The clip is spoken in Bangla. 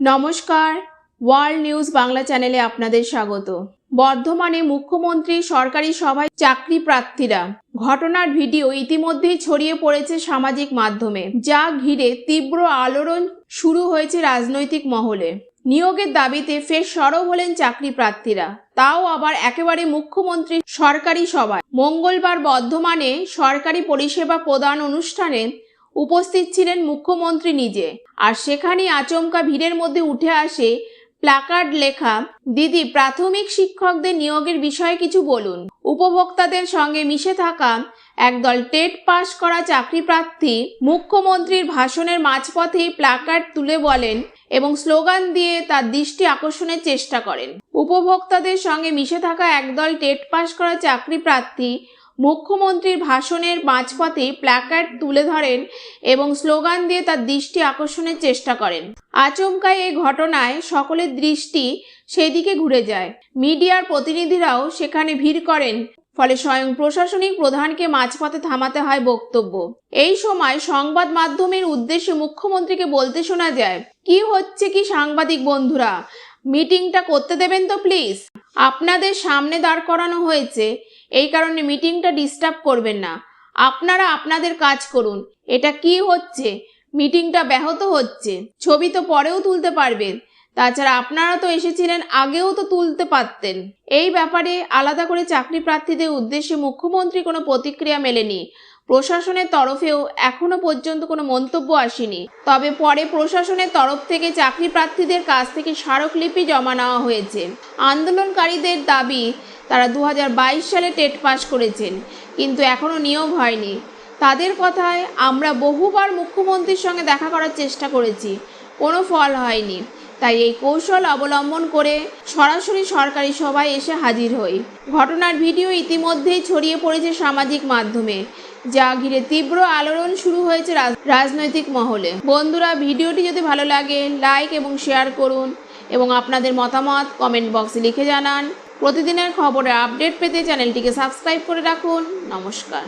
নমস্কার। ওয়ার্ল্ড নিউজ বাংলা চ্যানেলে আপনাদের স্বাগত। বর্ধমানে মুখ্যমন্ত্রী সরকারি সভায় চাকরি প্রার্থীরা। ঘটনার ভিডিও ইতিমধ্যেই ছড়িয়ে পড়েছে সামাজিক মাধ্যমে, যা ঘিরে তীব্র আলোড়ন শুরু হয়েছে রাজনৈতিক মহলে। নিয়োগের দাবিতে ফের সরব হলেন চাকরি প্রার্থীরা। তাও আবার একেবারে মুখ্যমন্ত্রী সরকারি সভায়। মঙ্গলবার বর্ধমানে সরকারি পরিষেবা প্রদান অনুষ্ঠানে উপস্থিত ছিলেন মুখ্যমন্ত্রী নিজে। আর সেখানেই আচমকা ভিড়ের মধ্যে উঠে আসে প্ল্যাকার্ড লেখা, দিদি, প্রাথমিক শিক্ষকদের নিয়োগের বিষয়ে কিছু বলুন। উপভোক্তাদের সঙ্গে মিশে থাকা একদল টেট পাস করা চাকরি প্রার্থী মুখ্যমন্ত্রীর ভাষণের মাঝপথে প্ল্যাকার্ড তুলে বলেন এবং স্লোগান দিয়ে তার দৃষ্টি আকর্ষণের চেষ্টা করেন। উপভোক্তাদের সঙ্গে মিশে থাকা একদল টেট পাস করা চাকরি প্রার্থী মুখ্যমন্ত্রীর ভাষণের মাঝপথে প্ল্যাকার্ড তুলে ধরেন এবং স্লোগান দিয়ে তার দৃষ্টি আকর্ষণের চেষ্টা করেন। আচমকা এই ঘটনায় সকলের দৃষ্টি সেদিকে ঘুরে যায়। মিডিয়ার প্রতিনিধিরাও সেখানে ভিড় করেন, ফলে স্বয়ং প্রশাসনিক প্রধানকে মাঝপথে থামাতে হয় বক্তব্য। এই সময় সংবাদ মাধ্যমের উদ্দেশ্যে মুখ্যমন্ত্রীকে বলতে শোনা যায়, কি হচ্ছে কি সাংবাদিক বন্ধুরা? মিটিংটা করতে দেবেন তো প্লিজ আপনাদের সামনে দাঁড় করানো হয়েছে। এই কারণে মিটিংটা ডিস্টার্ব করবেন না। আপনারা আপনাদের কাজ করুন। এটা কি হচ্ছে? মিটিংটা ব্যাহত হচ্ছে। ছবি তো পরেও তুলতে পারবেন। তাছাড়া আপনারা তো এসেছিলেন, আগেও তো তুলতে পারতেন। এই ব্যাপারে আলাদা করে চাকরি প্রার্থীদের উদ্দেশ্যে মুখ্যমন্ত্রী কোনো প্রতিক্রিয়া মেলেনি। প্রশাসনের তরফেও এখনও পর্যন্ত কোনো মন্তব্য আসেনি। তবে পরে প্রশাসনের তরফ থেকে চাকরি প্রার্থীদের কাছ থেকে স্মারকলিপি জমা নেওয়া হয়েছে। আন্দোলনকারীদের দাবি তারা দু হাজার বাইশ সালে টেট পাস করেছেন, কিন্তু এখনও নিয়োগ হয়নি। তাদের কথায় আমরা বহুবার মুখ্যমন্ত্রীর সঙ্গে দেখা করার চেষ্টা করেছি, কোনো ফল হয়নি। তাই এই কৌশল অবলম্বন করে সরাসরি সরকারি সভায় এসে হাজির হই। ঘটনার ভিডিও ইতিমধ্যেই ছড়িয়ে পড়েছে সামাজিক মাধ্যমে, যা ঘিরে তীব্র আলোড়ন শুরু হয়েছে রাজ- রাজনৈতিক মহলে। বন্ধুরা, ভিডিওটি যদি ভালো লাগে, লাইক এবং শেয়ার করুন এবং আপনাদের মতামত কমেন্ট বক্সে লিখে জানান। প্রতিদিনের খবরের আপডেট পেতে চ্যানেলটিকে সাবস্ক্রাইব করে রাখুন। নমস্কার।